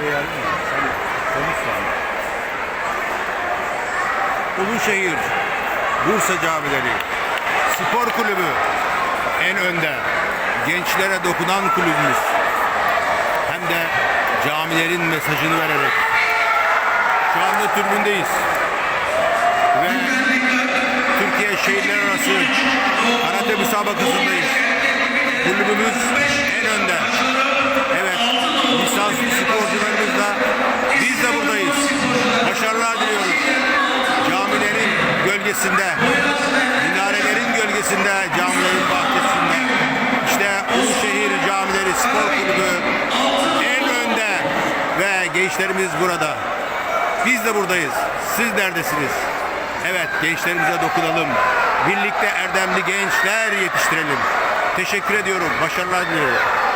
verelim mi? Sen konuş. Uluşehir, Bursa Camileri, Spor Kulübü en önde. Gençlere dokunan kulübümüz. Hem de camilerin mesajını vererek. Şu anda türbündeyiz. Ve Türkiye Şehirler Arası Karate Müsabakası'ndayız. Kulübümüz gölgesinde, minarelerin gölgesinde, camilerin bahçesinde. İşte Uluşehir Camileri Spor Kulübü en önde ve gençlerimiz burada. Biz de buradayız. Siz neredesiniz? Evet, gençlerimize dokunalım. Birlikte erdemli gençler yetiştirelim. Teşekkür ediyorum. Başarılar diliyorum.